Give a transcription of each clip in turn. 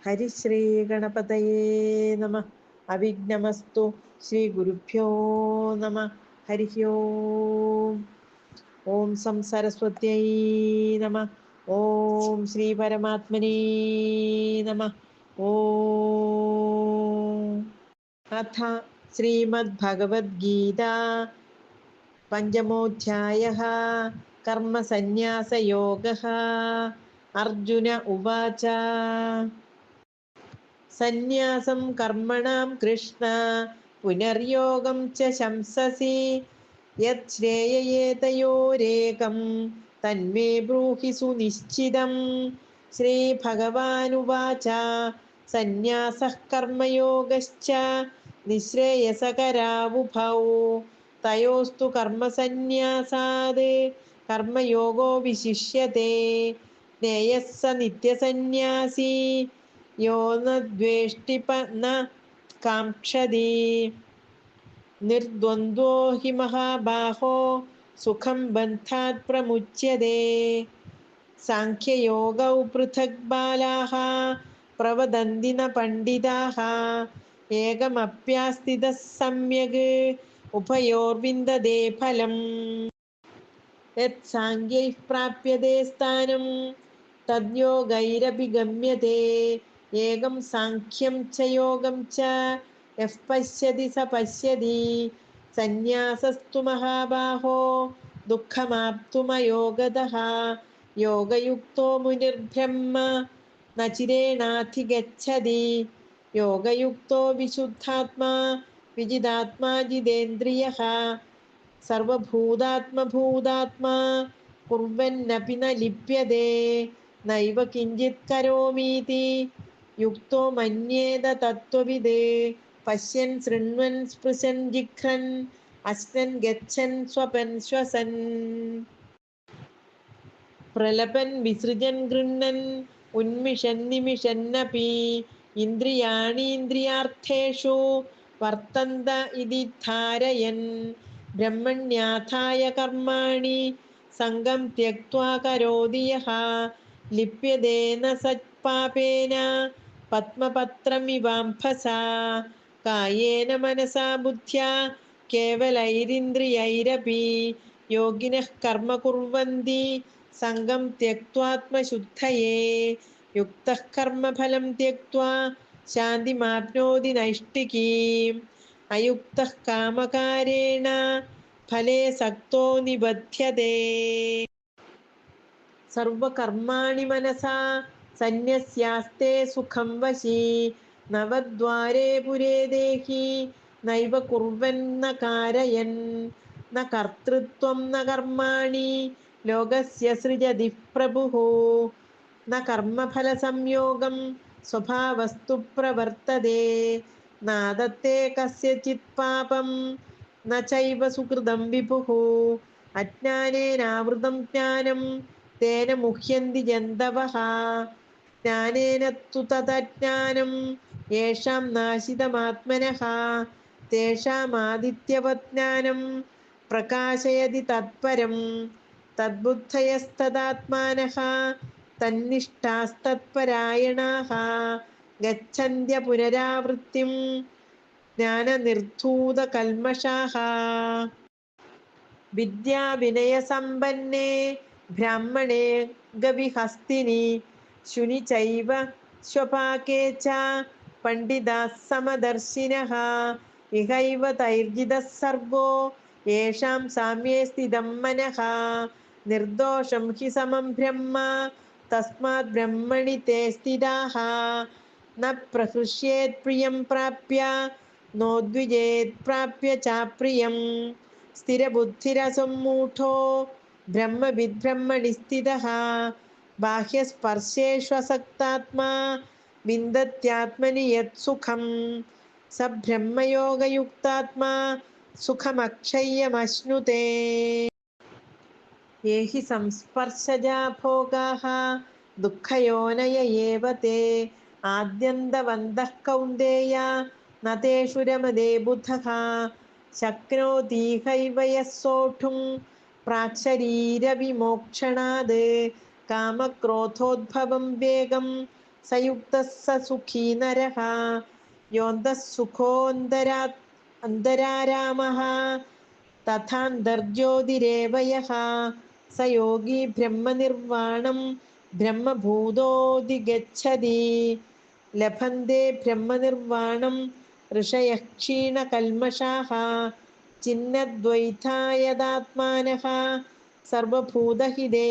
ഹരിശ്രീ ഗണപതയേ നമ അവിഘ്നമസ്തു ശ്രീ ഗുരുഭ്യോ നമ ഹരി ഓം ഓം സം സരസ്വത്യൈ നമ ഓം ശ്രീ പരമാത്മനേ നമ ഓം അഥ ശ്രീമദ്ഭഗവദ്ഗീത പഞ്ചമോധ്യായ കർമ്മസന്യാസയോഗ അർജുന ഉവാച സന്യാസം കർമ്മണാം കൃഷ്ണ പുനർയോഗം ച ശംസസി യശ്രേയയേതയോരേകം തന്മേ ബ്രൂഹി സുനിശ്ചിതം. ശ്രീഭഗവാനുവാച സന്യാസ കർമ്മയോഗശ്ച നിശ്രേയസകരാവുഭൗ. തയോസ്തു കർമ്മസന്യാസാത് കർമ്മയോഗോ വിശിഷ്യത്തെ നേയസ്സ നിത്യസന്യാസി യോ ന ദ്വേഷ്ടിപ ന കാംക്ഷതി നിർദ്വന്ദ്വോ ഹി മഹാബാഹോ സുഖം ബന്ധാത് പ്രമുച്യതേ സാഖ്യയോഗൗ പൃഥക് ബാലാഹ പ്രവദന്തി ന പണ്ഡിതാः ഏകമപ്യാസ്ഥിതഃ സമ്യക് ഉഭയോർവിന്ദതേ ഫലം യത് സാഖ്യൈ പ്രാപ്യതേ സ്ഥാനം തദ്യോഗൈരപി ഗമ്യത്തെ एकं साङ्ख्यं च योगं च, यः पश्यति स पश्यति। सन्न्यासस्तु महाबाहो, दुःखमाप्तुमयोगदः। योगयुक्तो मुनिर्ब्रह्म, न चिरेणाधिगच्छति योगयुक्तो विशुद्धात्मा, विजिदात्मा जितेन्द्रियः। सर्वभूतात्मभूतात्मा, कुर्वन्नपि न लिप्यते। नैव किञ्चित् करोमीति। യുക്തോ മന്യേത തത്വവിദേ പശ്യൻ ശൃണ്വൻ സ്പൃശൻ ജിഖ്രൻ അശ്വൻ ഗച്ഛൻ സ്വപൻ ശ്വസൻ. പ്രലപൻ വിസൃജൻ ഗൃണ്ണൻ ഉന്മിഷൻ നിമിഷന്നപി ഇന്ദ്രിയാണീന്ദ്രിയാർത്ഥേഷു വർത്തന്ത ഇതി ധാരയൻ. ബ്രഹ്മണ്യാഥായ കർമാണി സംഗം ത്യക്വാ കരോതി ലിപ്യതേന ലിപ്യതേ ന സത്പാപേന പത്മപത്രമിവാംഭസാ. കായേന മനസാ ബുദ്ധ്യ കേവലൈരിന്ദ്രിയൈരപി. യോഗിനഃ കർമ്മ കുർവന്തി സംഗം ത്യക്വാത്മശുദ്ധയേ യുക്ത കർമ്മഫലം ത്യക്വാ ശാന്തിമാപ്നോതി നൈഷ്ഠികീം അയുക്ത കാമകാരേണ ഫലേ സക്തോ നിബധ്യതേ. സർവകർമാണി മനസാ സന്യസ്യാസ്തേ സുഖം വശി നവദ്വാരേ പുരേ ദേഹി നൈവ കുർവന്ന കാരയൻ ന കർത്തൃത്വം ന കർമാണി ലോകസ്യ സൃജതി പ്രഭുഃ ന കർമ്മഫല സംയോഗം സ്വഭാവസ്തു പ്രവർത്തതേ നാദത്തെ കസ്യചിത് പാപം ന ചൈവ സുഹൃതം വിഭുഃ അജ്ഞാനേനാവൃതം ജ്ഞാനം തേന മുഹ്യന്തി ജന്തവഃ ജ്ഞാനേന തു തദജ്ഞാനം യേഷാം നാശിതമാത്മനഃ. തേഷാമാദിത്യവത് ജ്ഞാനം പ്രകാശയതി തത്പരം. തദ്ബുദ്ധയസ്തദാത്മാനഃ. തന്നിഷ്ഠാസ്തത്പരായണാः ഗച്ഛന്ത്യ പുനരാവൃത്തിം. ജ്ഞാനനിർധൂതകൽമഷാः വിദ്യാവിനയസമ്പന്നേ. ബ്രാഹ്മണേ ഗവിഹസ്തിനി. ശുനി ചൈവ സ്വപാകേ ച പണ്ഡിതാः സമദർശിനः ഇഹൈവ തൈർജിതः സർഗോ യേഷാം സാമ്യേ സ്ഥിതം മനഃ നിർദോഷം ഹി സമം ബ്രഹ്മ തസ്മാത് ബ്രഹ്മണി തേ സ്ഥിതാः ന പ്രഹൃഷ്യേത് പ്രിയം പ്രാപ്യ നോദ്വിജേത് പ്രാപ്യ ചാപ്രിയം സ്ഥിരബുദ്ധിരസം മൂഢോ ബ്രഹ്മവിദ്ബ്രഹ്മണി സ്ഥിതഃ ബാഹ്യസ്പർശേഷ്വസക്താത്മാ വിന്ദത്യാത്മനി യത് സുഖം സ ബ്രഹ്മയോഗയുക്താത്മാ സുഖമക്ഷയ്യമശ്നുതേ ये हि संस्पर्शजा भोगाः दुःखयोनय एव ते आद्यन्तवन्तः कौन्तेय न तेषु रमते बुधः शक्नोतीहैव यः सोढुं प्राक्शरीरविमोक्षणात् കാമക്രോധോദ്ഭവം വേഗം. സയുക്ത സുഖീ നരഹ യോന്തസുഖോന്തരാ അന്തരാരാമ തഥാന്തർജ്യോതിരേവയ സ യോഗി ബ്രഹ്മനിർവാണം ബ്രഹ്മഭൂതോതിഗതി ലഭന്തേ ബ്രഹ്മനിർവാണം ഋഷയ ക്ഷീണകൽമഷാ ചിന്നദ്വൈതായതാത്മാനഃ സർവഭൂതഹിതേ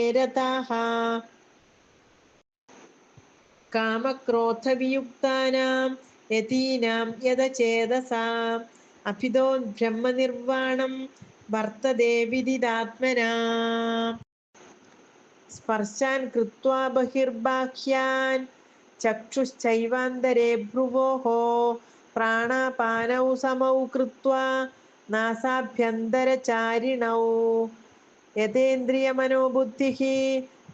കാമക്രോധവിയുക്താനാം യതീനാം യഥചേതസാം അഭിതോ ബ്രഹ്മനിർവാണം വർത്തതേ സ്പർശാൻ കൃത്വാ ബഹിർബാഹ്യാൻ ചക്ഷുശ്ചൈവാന്തരേ ഭ്രുവോः പ്രാണാപാനൗ സമൗ കൃത്വാ നാസാഭ്യന്തരചാരിണൗ. യതേന്ദ്രിയമനോബുദ്ധിः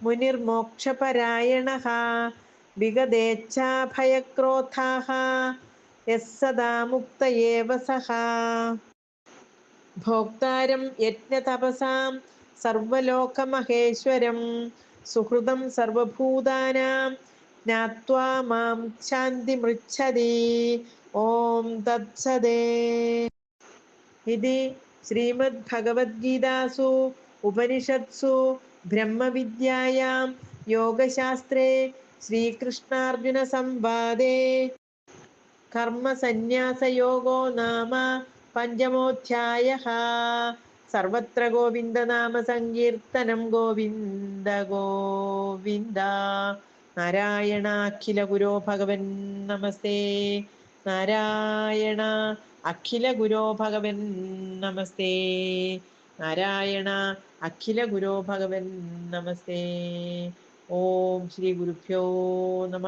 മുനിർമോക്ഷപരായണः വിഗതേച്ഛാഭയക്രോധാः ഭോക്താരം യജ്ഞതപസാം സർവലോകമഹേശ്വരം സുഹൃതം സർവഭൂതാനാം ജ്ഞാത്വാ മാം ശാന്തിമൃച്ഛതി. ഓം തത്സദേ. ഇതി ശ്രീമദ്ഭഗവദ്ഗീതാസു ഉപനിഷത്സു ബ്രഹ്മവിദ്യായാം യോഗശാസ്ത്രേ ശ്രീകൃഷ്ണാർജുന സംവാദേ കർമ്മസന്യാസയോഗോ നാമ പഞ്ചമോധ്യായ സർവത്ര ഗോവിന്ദനാമ സങ്കീർത്തനം ഗോവിന്ദ ഗോവിന്ദ. നാരായണ അഖില ഗുരോ ഭഗവൻ നമസ്തേ. നാരായണ അഖില ഗുരോ ഭഗവൻ നമസ്തേ. നാരായണ അഖില ഗുരോ ഭഗവൻ നമസ്തേ. ഓം ശ്രീ ഗുരുഭ്യോ നമ.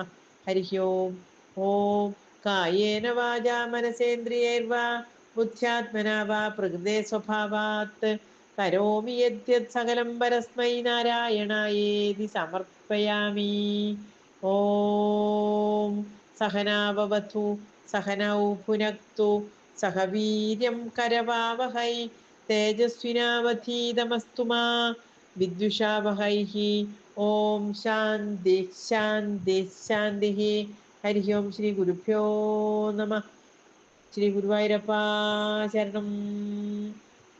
ഹരി ഓം. ഓം കായേന വാച മനസേന്ദ്രിയൈർവാ. ബുദ്ധ്യാത്മനാ വാ പ്രകൃതേ സ്വഭാവാത്. കരോമി യദ്യത് സകലം പരസ്മൈ നാരായണായേതി സമർപ്പയാമി. ഓം സഹനാവവധു സഹനൗ പുനക്തു സഹവീര്യം കരവാവഹൈ. തേജസ്വിനാവധീതമസ്തു മാ വിദ്വിഷാവഹൈः ഓം ശാന്തി ശാന്തി ശാന്തി ഹരി ഓം ശ്രീ ഗുരുഭ്യോ നമ ശ്രീ ഗുരുവായൂരപ്പ ശരണം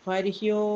ഹരി ഓം